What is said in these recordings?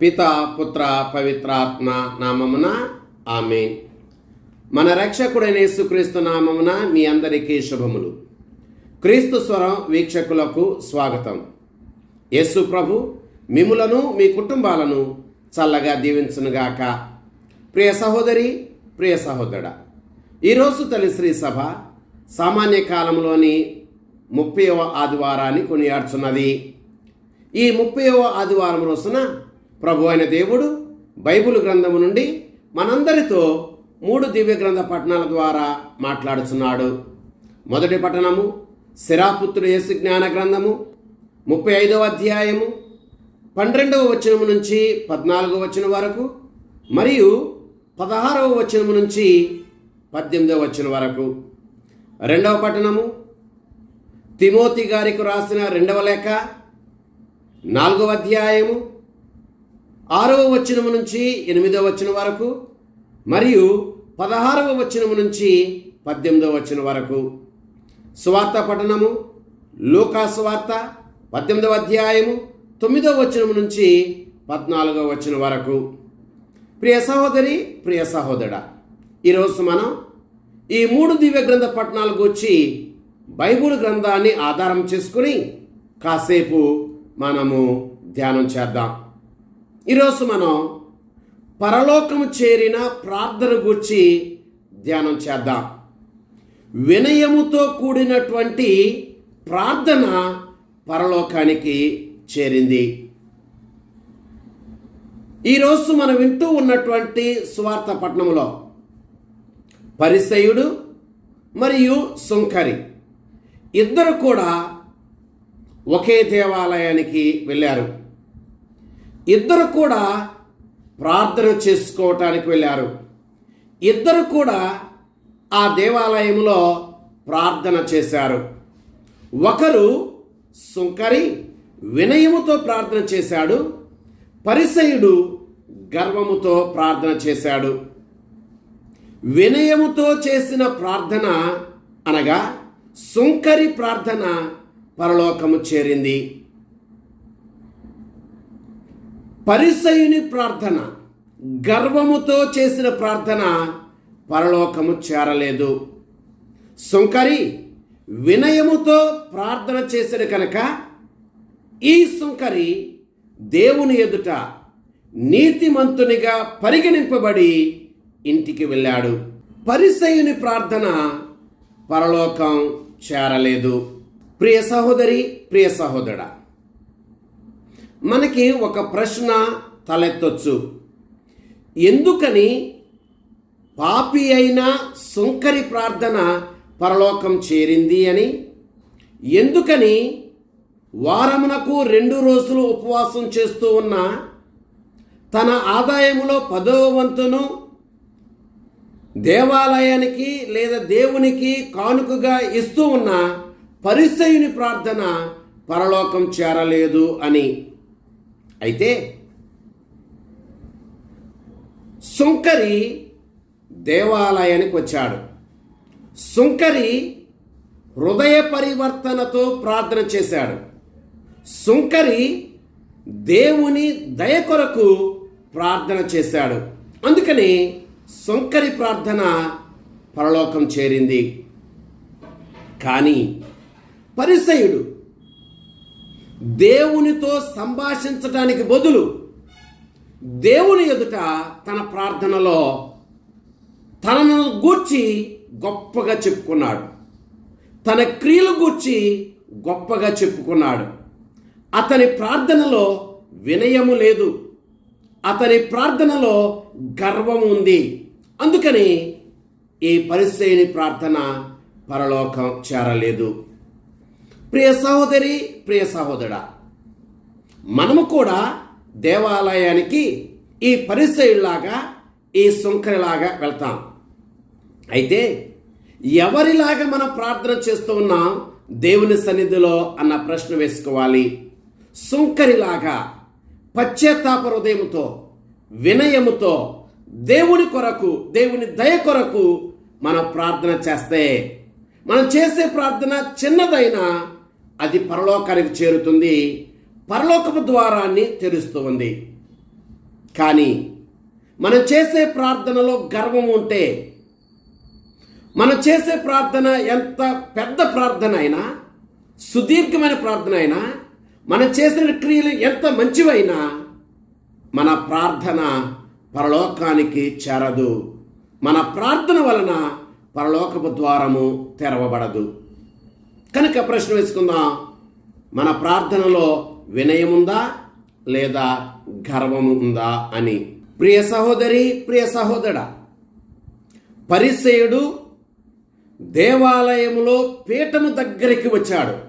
పిత పుత్ర పవిత్రాత్మ నామమున ఆమె మన రక్షకుడైన యేసుక్రీస్తు నామమున మీ అందరికీ శుభములు. క్రీస్తు స్వరం వీక్షకులకు స్వాగతం. యేసు ప్రభు మిములను మీ కుటుంబాలను చల్లగా దీవించునుగాక. ప్రియ సహోదరి ప్రియ సహోదరుడ ఈరోజు తల్లి శ్రీ సభ సామాన్య కాలంలోని ముప్పైవ ఆదివారాన్ని కొనియాడుచున్నది. ఈ ముప్పైవ ఆదివారం రోజున ప్రభు అయిన దేవుడు బైబిల్ గ్రంథము నుండి మనందరితో మూడు దివ్య గ్రంథ పట్టణాల ద్వారా మాట్లాడుచున్నాడు. మొదటి పట్టణము శిరాపుత్రుడు యేసు జ్ఞాన గ్రంథము ముప్పై ఐదవ అధ్యాయము పన్నెండవ వచనము నుంచి పద్నాలుగవ వచనం వరకు మరియు పదహారవ వచనము నుంచి పద్దెనిమిదవ వచనం వరకు. రెండవ పట్టణము తిమోతి గారికి రాసిన రెండవ లేఖ నాలుగవ అధ్యాయము ఆరవ వచనము నుంచి ఎనిమిదవ వచనం వరకు మరియు పదహారవ వచనము నుంచి పద్దెనిమిదవ వచనం వరకు. స్వార్త పఠనము లోకాస్వార్త పద్దెనిమిదవ అధ్యాయము తొమ్మిదవ వచనము నుంచి పద్నాలుగవ వచనం వరకు. ప్రియ సహోదరి ప్రియ సహోదరుడా ఈరోజు మనం ఈ మూడు దివ్య గ్రంథ పట్టణాల గురించి బైబుల్ గ్రంథాన్ని ఆధారం చేసుకుని కాసేపు మనము ధ్యానం చేద్దాం. ఈరోజు మనం పరలోకం చేరిన ప్రార్థన గురించి ధ్యానం చేద్దాం. వినయముతో కూడినటువంటి ప్రార్థన పరలోకానికి చేరింది. ఈరోజు మనం వింటూ ఉన్నటువంటి స్వార్థ పట్టణంలో పరిసయుడు మరియు సుంకరి ఇద్దరు కూడా ఒకే దేవాలయానికి వెళ్ళారు. ఇద్దరు కూడా ప్రార్థన చేసుకోవటానికి వెళ్ళారు. ఇద్దరు కూడా ఆ దేవాలయంలో ప్రార్థన చేశారు. ఒకరు సుంకరి వినయముతో ప్రార్థన చేశాడు. పరిసయుడు గర్వముతో ప్రార్థన చేశాడు. వినయముతో చేసిన ప్రార్థన అనగా సుంకరి ప్రార్థన పరలోకము చేరింది. పరిసయుని ప్రార్థన గర్వముతో చేసిన ప్రార్థన పరలోకము చేరలేదు. సుంకరి వినయముతో ప్రార్థన చేసిన కనుక ఈ సుంకరి దేవుని ఎదుట నీతిమంతునిగా పరిగణింపబడి ఇంటికి వెళ్ళాడు. పరిసయుని ప్రార్థన పరలోకం చేరలేదు. ప్రియ సహోదరి ప్రియ సహోదరా మనకి ఒక ప్రశ్న తలెత్తొచ్చు. ఎందుకని పాపి అయిన సుంకరి ప్రార్థన పరలోకం చేరింది అని? ఎందుకని వారమునకు రెండు రోజులు ఉపవాసం చేస్తూ ఉన్న తన ఆదాయములో పదవ వంతును దేవాలయానికి లేదా దేవునికి కానుకగా ఇస్తూ ఉన్న పరిసయుని ప్రార్థన పరలోకం చేరలేదు అని? అయితే సుంకరి దేవాలయానికి వచ్చాడు సుంకరి హృదయ పరివర్తనతో ప్రార్థన చేశాడు. సుంకరి దేవుని దయ కొరకు ప్రార్థన చేశాడు. అందుకని సుంకరి ప్రార్థన పరలోకం చేరింది. కానీ పరిసయుడు దేవునితో సంభాషించటానికి బదులు దేవుని ఎదుట తన ప్రార్థనలో తనను గూర్చి గొప్పగా చెప్పుకున్నాడు. తన క్రియలు గూర్చి గొప్పగా చెప్పుకున్నాడు. అతని ప్రార్థనలో వినయము లేదు. అతని ప్రార్థనలో గర్వం ఉంది. అందుకని ఈ పరిచయని ప్రార్థన పరలోకం చేరలేదు. ప్రియ సహోదరి ప్రియ సహోదరుడా మనము కూడా దేవాలయానికి ఈ పరిసయుల్లాగా ఈ సుంకరిలాగా వెళ్తాం. అయితే ఎవరిలాగా మనం ప్రార్థన చేస్తూ ఉన్నాం? దేవుని సన్నిధిలో అన్న ప్రశ్న వేసుకోవాలి. సుంకరిలాగా పశ్చాత్తాప హృదయముతో వినయముతో దేవుని కొరకు దేవుని దయ కొరకు మనం ప్రార్థన చేస్తే మనం చేసే ప్రార్థన చిన్నదైనా అది పరలోకానికి చేరుతుంది. పరలోకపు ద్వారాన్ని తెరుస్తుంది కానీ మనం చేసే ప్రార్థనలో గర్వం ఉంటే మనం చేసే ప్రార్థన ఎంత పెద్ద ప్రార్థన అయినా సుదీర్ఘమైన ప్రార్థన అయినా మనం చేసిన క్రియలు ఎంత మంచివైనా మన ప్రార్థన పరలోకానికి చేరదు. మన ప్రార్థన వలన పరలోకపు ద్వారము తెరవబడదు. కనుక ప్రశ్న వేసుకుందాం. మన ప్రార్థనలో వినయముందా లేదా గర్వము ఉందా అని. ప్రియ సహోదరి ప్రియ సహోదర పరిసేయుడు దేవాలయములో పీఠము దగ్గరికి వచ్చాడు.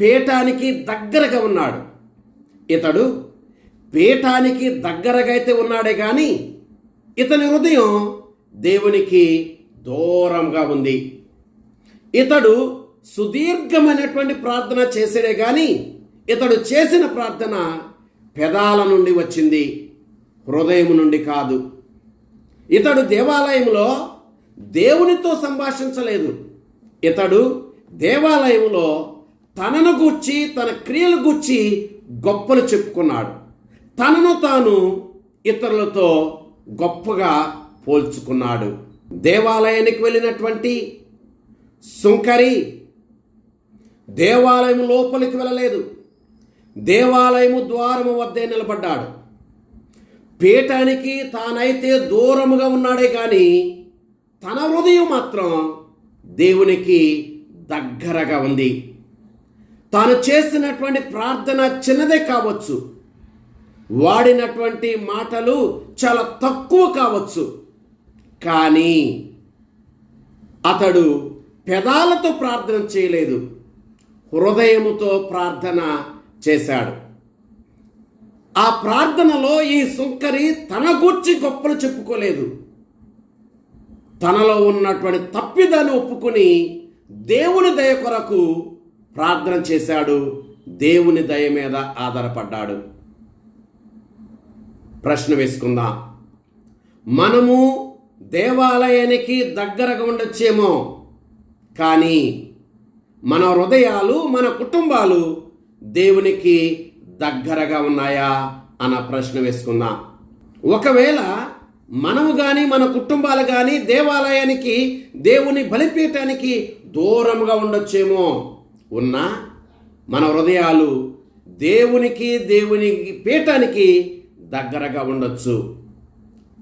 పీఠానికి దగ్గరగా ఉన్నాడు. ఇతడు పీఠానికి దగ్గరగా అయితే ఉన్నాడే కానీ ఇతని హృదయం దేవునికి దూరంగా ఉంది. ఇతడు సుదీర్ఘమైనటువంటి ప్రార్థన చేసాడే కానీ ఇతడు చేసిన ప్రార్థన పెదాల నుండి వచ్చింది హృదయం నుండి కాదు. ఇతడు దేవాలయంలో దేవునితో సంభాషించలేదు. ఇతడు దేవాలయంలో తనను గూర్చి తన క్రియలు గూర్చి గొప్పలు చెప్పుకున్నాడు. తనను తాను ఇతరులతో గొప్పగా పోల్చుకున్నాడు. దేవాలయానికి వెళ్ళినటువంటి సుంకరి దేవాలయం లోపలికి వెళ్ళలేదు. దేవాలయము ద్వారము వద్దే నిలబడ్డాడు. పీఠానికి తానైతే దూరముగా ఉన్నాడే కానీ తన హృదయం మాత్రం దేవునికి దగ్గరగా ఉంది. తాను చేసినటువంటి ప్రార్థన చిన్నదే కావచ్చు. వాడినటువంటి మాటలు చాలా తక్కువ కావచ్చు. కానీ అతడు పెదాలతో ప్రార్థన చేయలేదు. హృదయముతో ప్రార్థన చేశాడు. ఆ ప్రార్థనలో ఈ సుంకరి తన గూర్చి గొప్పలు చెప్పుకోలేదు. తనలో ఉన్నటువంటి తప్పిదాన్ని ఒప్పుకొని దేవుని దయ కొరకు ప్రార్థన చేశాడు. దేవుని దయ మీద ఆధారపడ్డాడు. ప్రశ్న వేసుకుందాం. మనము దేవాలయానికి దగ్గరగా ఉండొచ్చేమో కానీ మన హృదయాలు మన కుటుంబాలు దేవునికి దగ్గరగా ఉన్నాయా అన్న ప్రశ్న వేసుకుందాం ఒకవేళ మనము కానీ మన కుటుంబాలు కానీ దేవాలయానికి దేవుని బలిపీఠానికి దూరంగా ఉండొచ్చేమో ఉన్నా మన హృదయాలు దేవునికి దేవుని పీఠానికి దగ్గరగా ఉండొచ్చు.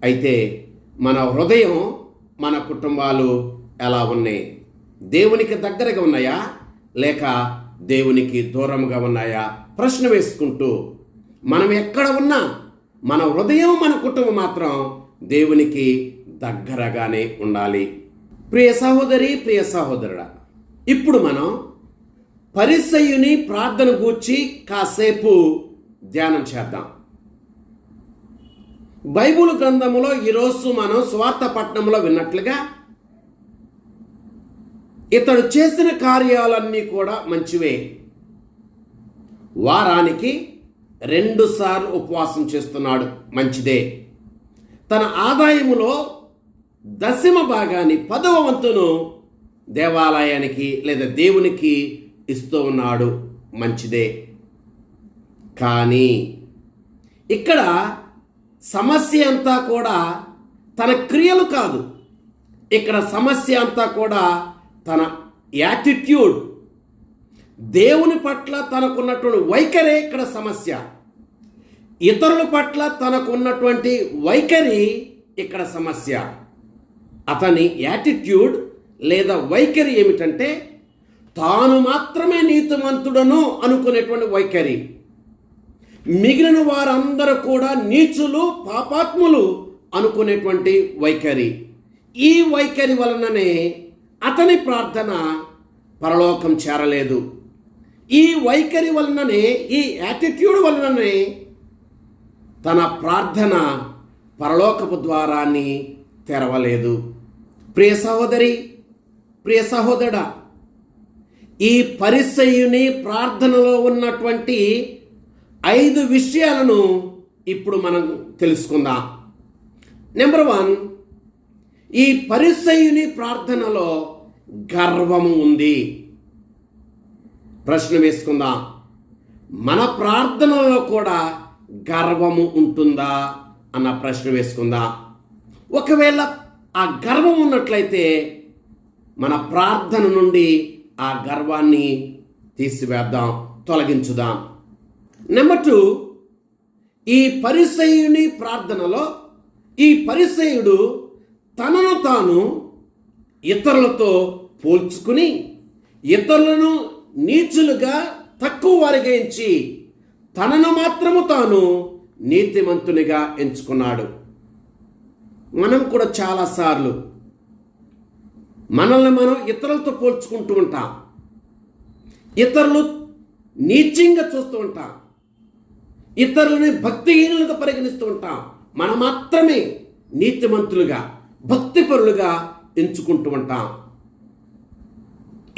అయితే మన హృదయం మన కుటుంబాలు ఎలా ఉన్నాయి? దేవునికి దగ్గరగా ఉన్నాయా? లేక దేవునికి దూరంగా ఉన్నాయా? ప్రశ్న వేసుకుంటూ మనం ఎక్కడ ఉన్నా మన హృదయం మన కుటుంబం మాత్రం దేవునికి దగ్గరగానే ఉండాలి. ప్రియ సహోదరి ప్రియ సహోదరుడా ఇప్పుడు మనం పరిసయుని ప్రార్థన గూర్చి కాసేపు ధ్యానం చేద్దాం. బైబుల్ గ్రంథములో ఈరోజు మనం స్వార్థ పట్టణంలో విన్నట్లుగా ఇతడు చేసిన కార్యాలన్నీ కూడా మంచివే. వారానికి రెండుసార్లు ఉపవాసం చేస్తున్నాడు మంచిదే. తన ఆదాయములో దశమ భాగాన్ని పదవ వంతును దేవాలయానికి లేదా దేవునికి ఇస్తూ ఉన్నాడు మంచిదే. కానీ ఇక్కడ సమస్య అంతా కూడా తన క్రియలు కాదు. ఇక్కడ సమస్య అంతా కూడా తన యాటిట్యూడ్ దేవుని పట్ల తనకున్నటువంటి వైఖరే ఇక్కడ సమస్య. ఇతరుల పట్ల తనకున్నటువంటి వైఖరి ఇక్కడ సమస్య. అతని యాటిట్యూడ్ లేదా వైఖరి ఏమిటంటే తాను మాత్రమే నీతిమంతుడను అనుకునేటువంటి వైఖరి. మిగిలిన వారందరూ కూడా నీచులు పాపాత్ములు అనుకునేటువంటి వైఖరి. ఈ వైఖరి వలననే అతని ప్రార్థన పరలోకం చేరలేదు. ఈ వైఖరి వలననే ఈ యాటిట్యూడ్ వలననే తన ప్రార్థన పరలోకపు ద్వారాన్ని తెరవలేదు. ప్రియ సహోదరి ప్రియ సహోదరుడా ఈ పరిసయుని ప్రార్థనలో ఉన్నటువంటి ఐదు విషయాలను ఇప్పుడు మనం తెలుసుకుందాం. నెంబర్ వన్ ఈ పరిసయుని ప్రార్థనలో గర్వము ఉంది. ప్రశ్న వేసుకుందాం? మన ప్రార్థనలో కూడా గర్వము ఉంటుందా? అన్న ప్రశ్న వేసుకుందాం? ఒకవేళ ఆ గర్వం ఉన్నట్లయితే మన ప్రార్థన నుండి ఆ గర్వాన్ని తీసివేద్దాం తొలగించుదాం. నెంబర్ టూ ఈ పరిసయుని ప్రార్థనలో ఈ పరిసయుడు తనను తాను ఇతరులతో పోల్చుకుని ఇతరులను నీచులుగా తక్కువ వారిగా ఎంచి తనను మాత్రము తాను నీతిమంతునిగా ఎంచుకున్నాడు. మనం కూడా చాలాసార్లు మనల్ని మనం ఇతరులతో పోల్చుకుంటూ ఉంటాం. ఇతరులు నీచంగా చూస్తూ ఉంటాం. ఇతరులని భక్తిహీనులుగా పరిగణిస్తూ ఉంటాం. మనం మాత్రమే నీతిమంతులుగా భక్తిపరులుగా ఎంచుకుంటూ ఉంటాం.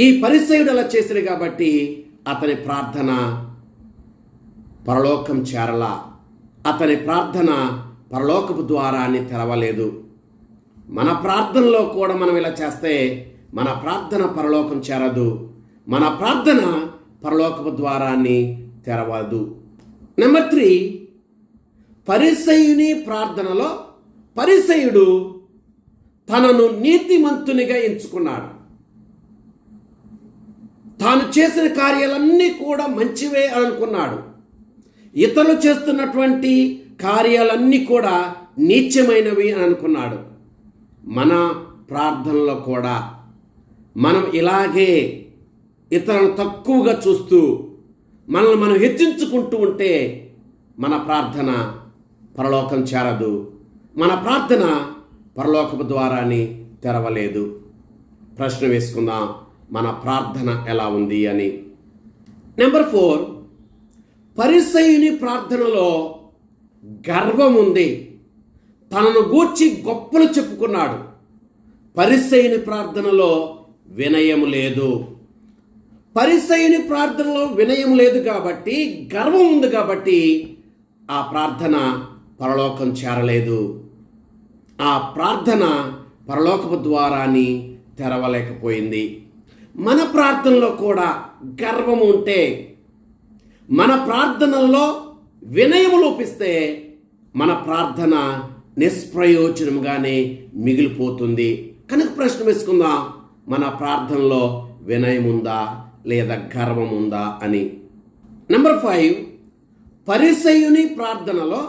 ఈ పరిసయుడు అలా చేసిన కాబట్టి అతని ప్రార్థన పరలోకం చేరలా. అతని ప్రార్థన పరలోకపు ద్వారాన్ని తెరవలేదు. మన ప్రార్థనలో కూడా మనం ఇలా చేస్తే మన ప్రార్థన పరలోకం చేరదు. మన ప్రార్థన పరలోకపు ద్వారాన్ని తెరవదు. నెంబర్ త్రీ పరిసయుని ప్రార్థనలో పరిసయుడు తనను నీతిమంతునిగా ఎంచుకున్నాడు. తాను చేసిన కార్యాలన్నీ కూడా మంచివే అనుకున్నాడు. ఇతరులు చేస్తున్నటువంటి కార్యాలన్నీ కూడా నీచమైనవి అని అనుకున్నాడు. మన ప్రార్థనలో కూడా మనం ఇలాగే ఇతరులను తక్కువగా చూస్తూ మనల్ని మనం హెచ్చించుకుంటూ ఉంటే మన ప్రార్థన పరలోకం చేరదు. మన ప్రార్థన పరలోకపు ద్వారాన్ని తెరవలేదు. ప్రశ్న వేసుకుందాం మన ప్రార్థన ఎలా ఉంది అని. నెంబర్ ఫోర్ పరిసయుని ప్రార్థనలో గర్వం ఉంది. తనను గూర్చి గొప్పలు చెప్పుకున్నాడు. పరిసయుని ప్రార్థనలో వినయం లేదు. పరిసయుని ప్రార్థనలో వినయం లేదు కాబట్టి గర్వం ఉంది కాబట్టి ఆ ప్రార్థన పరలోకం చేరలేదు. ఆ ప్రార్థన పరలోకపు ద్వారాన్ని తెరవలేకపోయింది. మన ప్రార్థనలో కూడా గర్వం ఉంటే మన ప్రార్థనల్లో వినయం లోపిస్తే మన ప్రార్థన నిష్ప్రయోజనంగానే మిగిలిపోతుంది. కనుక ప్రశ్న వేసుకుందాం మన ప్రార్థనలో వినయం ఉందా లేదా గర్వం ఉందా అని? నెంబర్ ఫైవ్ పరిసయుని ప్రార్థనలో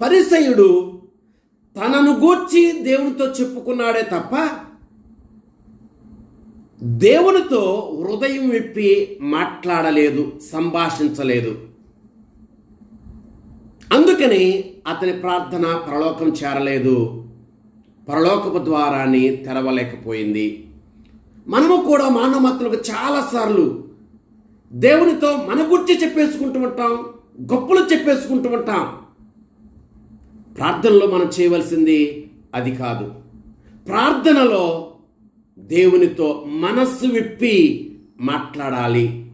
పరిసయుడు తనను గూర్చి దేవునితో చెప్పుకున్నాడే తప్ప దేవునితో హృదయం విప్పి మాట్లాడలేదు సంభాషించలేదు. అందుకని అతని ప్రార్థన పరలోకం చేరలేదు. పరలోకపు ద్వారాన్ని తెరవలేకపోయింది. మనము కూడా మానవమతులకు చాలాసార్లు దేవునితో మన గురించి చెప్పేసుకుంటూ ఉంటాం గొప్పలు చెప్పేసుకుంటూ ఉంటాం. ప్రార్థనలో మనం చేయవలసింది అది కాదు. ప్రార్థనలో దేవునితో మనస్సు విప్పి మాట్లాడాలి.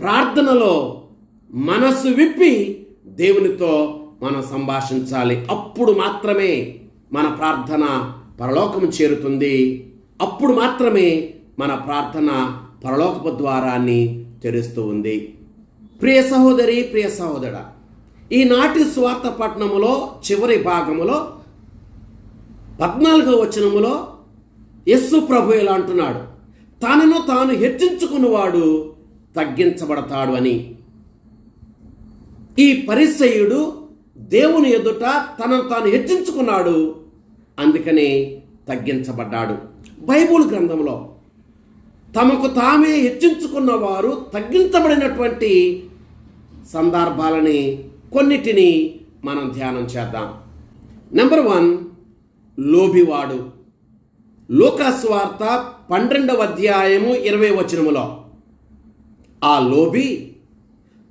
ప్రార్థనలో మనస్సు విప్పి దేవునితో మనం సంభాషించాలి. అప్పుడు మాత్రమే మన ప్రార్థన పరలోకము చేరుతుంది. అప్పుడు మాత్రమే మన ప్రార్థన పరలోకపు ద్వారాన్ని తెరుస్తూ ఉంది. ప్రియ సహోదరి ప్రియ సహోదర ఈనాటి స్వార్థ పట్టణములో చివరి భాగములో పద్నాలుగో వచనములో యస్సు ప్రభు ఇలా అంటున్నాడు. తనను తాను హెచ్చించుకున్నవాడు తగ్గించబడతాడు అని. ఈ పరిసయుడు దేవుని ఎదుట తనను తాను హెచ్చించుకున్నాడు అందుకనే తగ్గించబడ్డాడు. బైబుల్ గ్రంథంలో తమకు తామే హెచ్చించుకున్న వారు తగ్గించబడినటువంటి సందర్భాలని కొన్నిటిని మనం ధ్యానం చేద్దాం. నెంబర్ వన్ లోభివాడు. లోకస్వార్త పన్నెండవ అధ్యాయము ఇరవై వచనములో. ఆ లోభి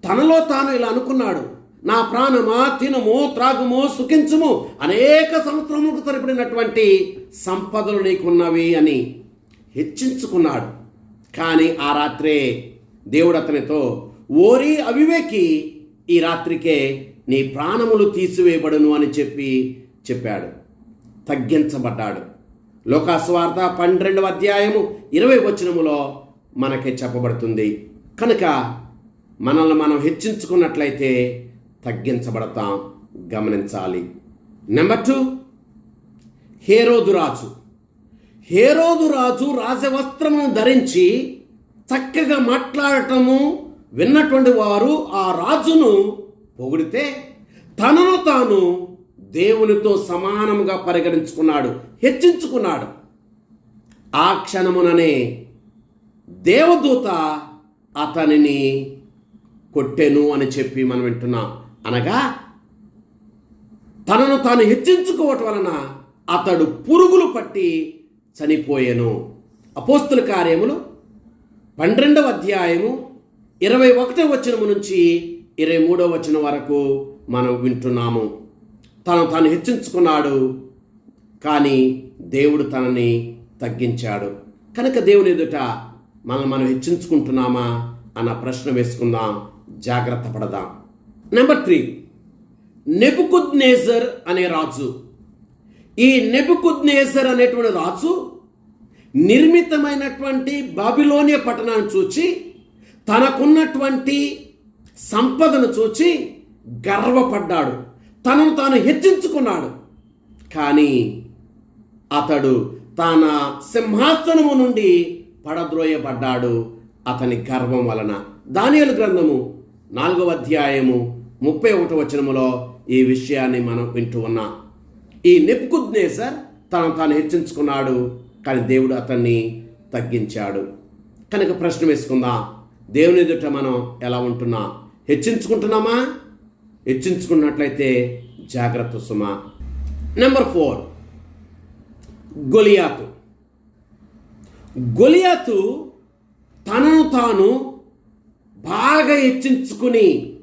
తనలో తాను ఇలా అనుకున్నాడు నా ప్రాణమా తినము త్రాగుము సుఖించుము అనేక సంవత్సరములకు సరిపడినటువంటి సంపదలు నీకున్నవి అని హెచ్చించుకున్నాడు. కానీ ఆ రాత్రే దేవుడు అతనితో ఓరి అవివేకి ఈ రాత్రికే నీ ప్రాణములు తీసివేయబడును అని చెప్పి చెప్పాడు. తగ్గించబడ్డాడు. లోకాస్వార్త పన్నెండవ అధ్యాయము ఇరవై వచనములో మనకి చెప్పబడుతుంది. కనుక మనల్ని మనం హెచ్చించుకున్నట్లయితే తగ్గించబడతాం. గమనించాలి. నెంబర్ టూ హేరోదు రాజు. హేరోదు రాజు రాజవస్త్రమును ధరించి చక్కగా మాట్లాడటము విన్నటువంటి వారు ఆ రాజును పొగిడితే తనను తాను దేవునితో సమానంగా పరిగణించుకున్నాడు హెచ్చించుకున్నాడు. ఆ క్షణముననే దేవదూత అతనిని కొట్టెను అని చెప్పి మనం వింటున్నాం. అనగా తనను తాను హెచ్చించుకోవటం వలన అతడు పురుగులు పట్టి చనిపోయాను. అపోస్తుల కార్యములు పన్నెండవ అధ్యాయము ఇరవై ఒకటో వచనము నుంచి ఇరవై మూడో వచనం వరకు మనం వింటున్నాము. తను తాను హెచ్చించుకున్నాడు కానీ దేవుడు తనని తగ్గించాడు. కనుక దేవుని ఎదుట మనం మనం హెచ్చించుకుంటున్నామా అన్న ప్రశ్న వేసుకుందాం జాగ్రత్త పడదాం. నెంబర్ త్రీ నెబుకుద్నేజర్ అనే రాజు. ఈ నెబుకుద్నేజర్ అనేటువంటి రాజు నిర్మితమైనటువంటి బాబిలోనియ పట్టణాన్ని చూచి తనకున్నటువంటి సంపదను చూచి గర్వపడ్డాడు. తనను తాను హెచ్చించుకున్నాడు. కానీ అతడు తన సింహాసనము నుండి పడద్రోయబడ్డాడు అతని గర్వం వలన. దానియలు గ్రంథము నాలుగవ అధ్యాయము ముప్పై ఒకటి వచనములో ఈ విషయాన్ని మనం వింటూ ఉన్నాం. ఈ నెప్పుకుద్నేసర్ తను తాను హెచ్చించుకున్నాడు కానీ దేవుడు అతన్ని తగ్గించాడు. కనుక ప్రశ్న వేసుకుందాం. దేవుని ఎదుట మనం ఎలా ఉంటున్నాం? హెచ్చించుకుంటున్నామా? హెచ్చించుకున్నట్లయితే జాగ్రత్త సుమ. Number four Goliath. గొలియాతు తనను తాను బాగా హెచ్చించుకుని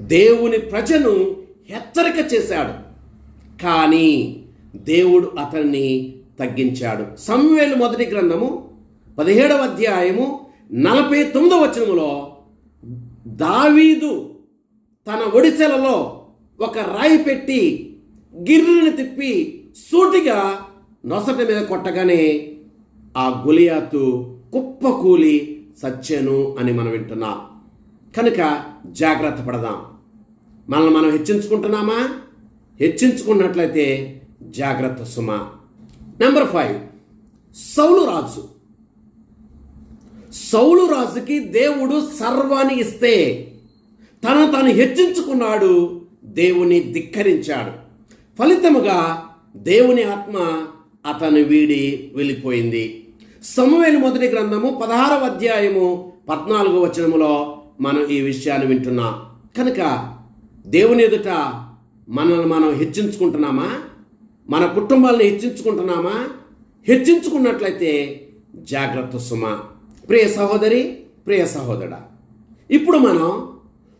దేవుని ప్రజను హెచ్చరిక చేశాడు. కానీ దేవుడు అతన్ని తగ్గించాడు. సమవేలు మొదటి గ్రంథము పదిహేడవ అధ్యాయము నలభై తొమ్మిదవ వచనములో దావీదు తన ఒడిసెలలో ఒక రాయి పెట్టి గిర్రుని తిప్పి సూటిగా నొసట మీద కొట్టగానే ఆ గులియాతు కుప్పకూలి సచ్చెను అని మనం వింటున్నాం. కనుక జాగ్రత్త పడదాం. మనల్ని మనం హెచ్చించుకుంటున్నామా? హెచ్చించుకున్నట్లయితే జాగ్రత్త సుమ. నెంబర్ ఫైవ్ సౌలు రాజు సౌలు రాజుకి దేవుడు సర్వాన్ని ఇస్తే తను తాను హెచ్చించుకున్నాడు దేవుని ధిక్కరించాడు. ఫలితముగా దేవుని ఆత్మ అతను వీడి వెళ్ళిపోయింది. సమవేలు మొదటి గ్రంథము పదహారవ అధ్యాయము పద్నాలుగో వచనములో మనం ఈ విషయాన్ని వింటున్నాం. కనుక దేవుని ఎదుట మనల్ని మనం హెచ్చించుకుంటున్నామా? మన కుటుంబాలను హెచ్చించుకుంటున్నామా? హెచ్చించుకున్నట్లయితే జాగ్రత్త సుమ. ప్రియ సహోదరి ప్రియ సహోదర ఇప్పుడు మనం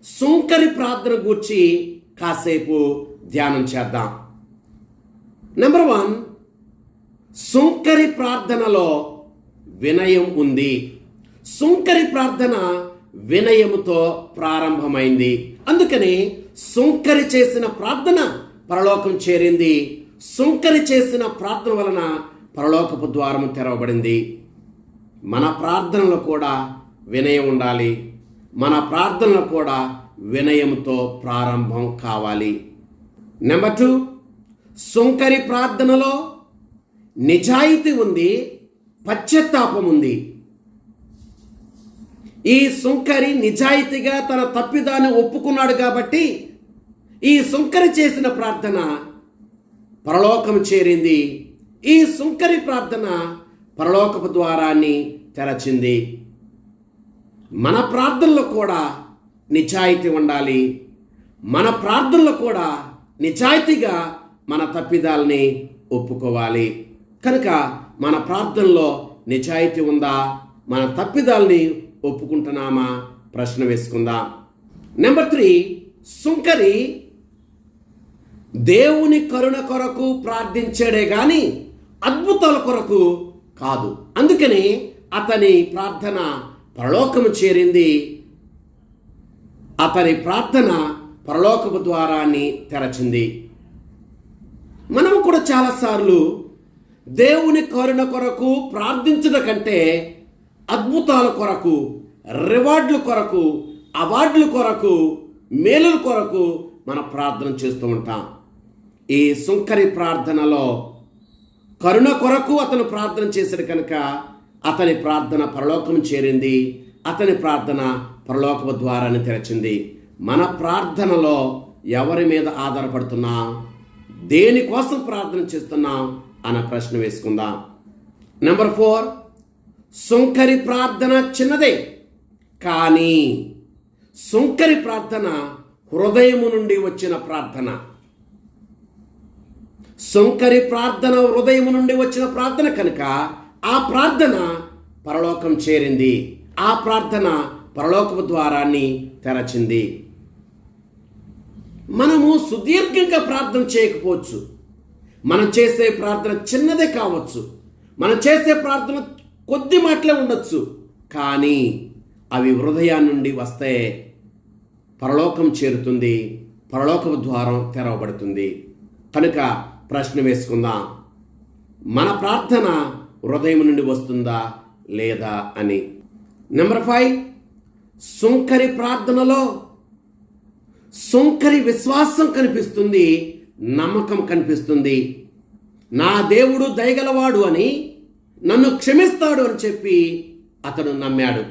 సుంకరి ప్రార్థన గూర్చి కాసేపు ధ్యానం చేద్దాం. నెంబర్ వన్ సుంకరి ప్రార్థనలో వినయం ఉంది. సుంకరి ప్రార్థన వినయముతో ప్రారంభమైంది. అందుకని సుంకరి చేసిన ప్రార్థన పరలోకం చేరింది. సుంకరి చేసిన ప్రార్థన వలన పరలోకపు ద్వారము తెరవబడింది. మన ప్రార్థనలు కూడా వినయం ఉండాలి. మన ప్రార్థనలు కూడా వినయంతో ప్రారంభం కావాలి. నెంబర్ టూ సుంకరి ప్రార్థనలో నిజాయితీ ఉంది పశ్చాత్తాపం ఉంది. ఈ సుంకరి నిజాయితీగా తన తప్పిదాన్ని ఒప్పుకున్నాడు కాబట్టి ఈ సుంకరి చేసిన ప్రార్థన పరలోకం చేరింది. ఈ సుంకరి ప్రార్థన పరలోకపు ద్వారాన్ని తెరచింది. మన ప్రార్థనలో కూడా నిజాయితీ ఉండాలి. మన ప్రార్థనలో కూడా నిజాయితీగా మన తప్పిదాలని ఒప్పుకోవాలి. కనుక మన ప్రార్థనలో నిజాయితీ ఉందా? మన తప్పిదాలని ఒప్పుకుంటున్నామా? ప్రశ్న వేసుకుందాం. నెంబర్ త్రీ సుంకరి దేవుని కరుణ కొరకు ప్రార్థించాడే కానీ అద్భుతాల కొరకు కాదు. అందుకని అతని ప్రార్థన పరలోకము చేరింది. అతని ప్రార్థన పరలోకపు ద్వారాన్ని తెరచింది. మనము కూడా చాలాసార్లు దేవుని కరుణ కొరకు ప్రార్థించడం కంటే అద్భుతాల కొరకు రివార్డుల కొరకు అవార్డుల కొరకు మేలుల కొరకు మన ప్రార్థన చేస్తూ ఉంటాం. ఈ సుంకరి ప్రార్థనలో కరుణ కొరకు అతను ప్రార్థన చేశాడు కనుక అతని ప్రార్థన పరలోకం చేరింది అతని ప్రార్థన పరలోకపు ద్వారాన్ని తెరచింది. మన ప్రార్థనలో ఎవరి మీద ఆధారపడుతున్నాం దేనికోసం ప్రార్థన చేస్తున్నాం అన్న ప్రశ్న వేసుకుందాం. నెంబర్ ఫోర్ సుంకరి ప్రార్థన చిన్నదే కానీ సుంకరి ప్రార్థన హృదయము నుండి వచ్చిన ప్రార్థన. సుంకరి ప్రార్థన హృదయము నుండి వచ్చిన ప్రార్థన కనుక ఆ ప్రార్థన పరలోకం చేరింది. ఆ ప్రార్థన పరలోకపు ద్వారాన్ని తెరచింది. మనము సుదీర్ఘంగా ప్రార్థన చేయకపోవచ్చు. మనం చేసే ప్రార్థన చిన్నదే కావచ్చు. మనం చేసే ప్రార్థన కొద్ది మాటలే ఉండొచ్చు. కానీ అవి హృదయా నుండి వస్తే పరలోకం చేరుతుంది. పరలోకపు ద్వారం తెరవబడుతుంది. కనుక ప్రశ్న వేసుకుందాం. మన ప్రార్థన హృదయం నుండి వస్తుందా లేదా అని. నెంబర్ ఫైవ్ సుంకరి ప్రార్థనలో సుంకరి విశ్వాసం కనిపిస్తుంది నమ్మకం కనిపిస్తుంది. నా దేవుడు దయగలవాడు అని నన్ను క్షమిస్తాడు అని చెప్పి అతను నమ్మాడు.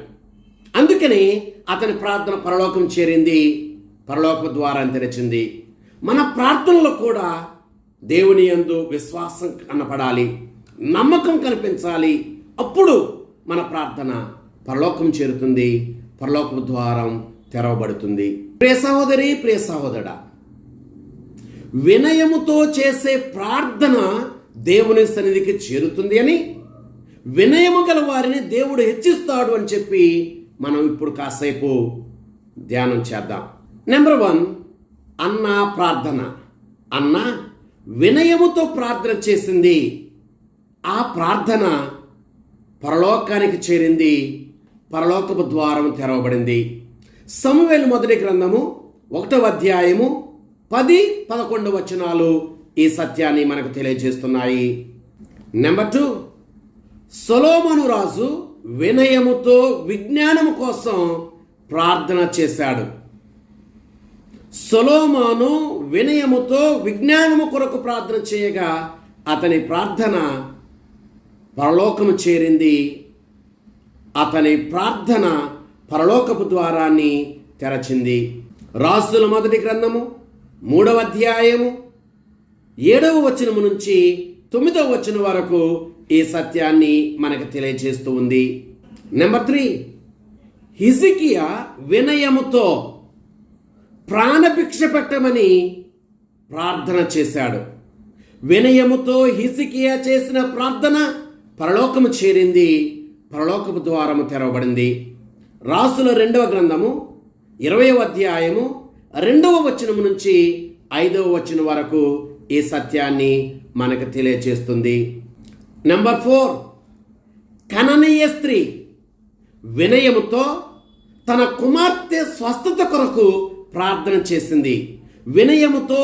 అందుకని అతని ప్రార్థన పరలోకం చేరింది పరలోక ద్వారం తెరిచింది. మన ప్రార్థనలో కూడా దేవుని యందు విశ్వాసం కనపడాలి. నమ్మకం కనిపించాలి అప్పుడు మన ప్రార్థన పరలోకం చేరుతుంది. పరలోక ద్వారం తెరవబడుతుంది. ప్రియ సహోదరి ప్రియ సహోదర వినయముతో చేసే ప్రార్థన దేవుని సన్నిధికి చేరుతుంది అని వినయము గల వారిని దేవుడు హెచ్చిస్తాడు అని చెప్పి మనం ఇప్పుడు కాసేపు ధ్యానం చేద్దాం. నెంబర్ వన్ అన్న ప్రార్థన. అన్న వినయముతో ప్రార్థన చేసింది ఆ ప్రార్థన పరలోకానికి చేరింది పరలోకపు ద్వారం తెరవబడింది. సమవేలు మొదటి గ్రంథము ఒకటవ అధ్యాయము పది పదకొండు వచనాలు ఈ సత్యాన్ని మనకు తెలియజేస్తున్నాయి. నెంబర్ టూ సొలోమను రాజు వినయముతో విజ్ఞానము కోసం ప్రార్థన చేశాడు. సొలోమాను వినయముతో విజ్ఞానము కొరకు ప్రార్థన చేయగా అతని ప్రార్థన పరలోకము చేరింది. అతని ప్రార్థన పరలోకపు ద్వారాన్ని తెరచింది. రాసుల మొదటి గ్రంథము మూడవ అధ్యాయము ఏడవ వచనము నుంచి తొమ్మిదవ వచనం వరకు ఈ సత్యాన్ని మనకు తెలియజేస్తూ ఉంది. నెంబర్ త్రీ హిజికియా వినయముతో ప్రాణభిక్ష పెట్టమని ప్రార్థన చేశాడు. వినయముతో హిసికియా చేసిన ప్రార్థన పరలోకము చేరింది పరలోకపు ద్వారము తెరవబడింది. రాసుల రెండవ గ్రంథము ఇరవయవ అధ్యాయము రెండవ వచనము నుంచి ఐదవ వచనం వరకు ఈ సత్యాన్ని మనకు తెలియజేస్తుంది నెంబర్ ఫోర్ కననీయ స్త్రీ వినయముతో తన కుమార్తె స్వస్థత కొరకు ప్రార్థన చేసింది. వినయముతో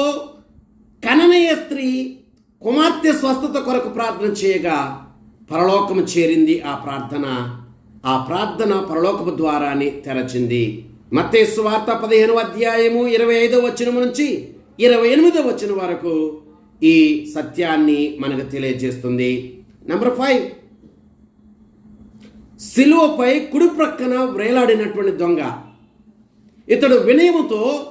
కననీయ స్త్రీ కుమార్తె స్వస్థత కొరకు ప్రార్థన చేయగా పరలోకము చేరింది ఆ ప్రార్థన. ఆ ప్రార్థన పరలోకము ద్వారానే తెరచింది. మత్తే సువార్త పదిహేను అధ్యాయము ఇరవై ఐదవ వచనం నుంచి ఇరవై ఎనిమిదవ వచనం వరకు ఈ సత్యాన్ని మనకు తెలియజేస్తుంది. నెంబర్ ఫైవ్ సిలువపై కుడి ప్రక్కన వ్రేలాడినటువంటి దొంగ. ఇతడు వినయముతో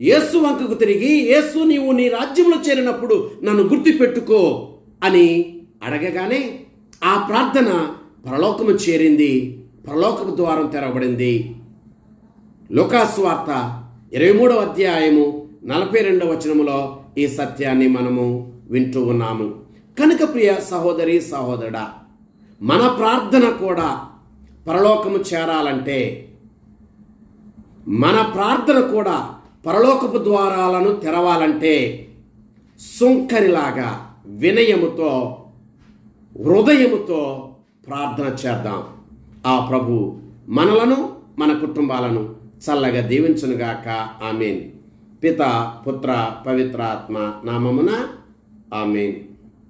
యేసు వంకకు తిరిగి యేసు నీవు నీ రాజ్యంలో చేరినప్పుడు నన్ను గుర్తుపెట్టుకో అని అడగగానే ఆ ప్రార్థన పరలోకము చేరింది పరలోకపు ద్వారం తెరవబడింది. లోకాస్వార్త ఇరవై మూడవ అధ్యాయము నలభై రెండవ వచనములో ఈ సత్యాన్ని మనము వింటూ ఉన్నాము. కనుక ప్రియ సహోదరి సహోదరుడా మన ప్రార్థన కూడా పరలోకము చేరాలంటే మన ప్రార్థన కూడా పరలోకపు ద్వారాలను తెరవాలంటే సుంకరిలాగా వినయముతో హృదయముతో ప్రార్థన చేద్దాం. ఆ ప్రభు మనలను మన కుటుంబాలను చల్లగా దీవించునుగాక. ఆమెన్. పిత పుత్ర పవిత్రాత్మ నామమున ఆమెన్.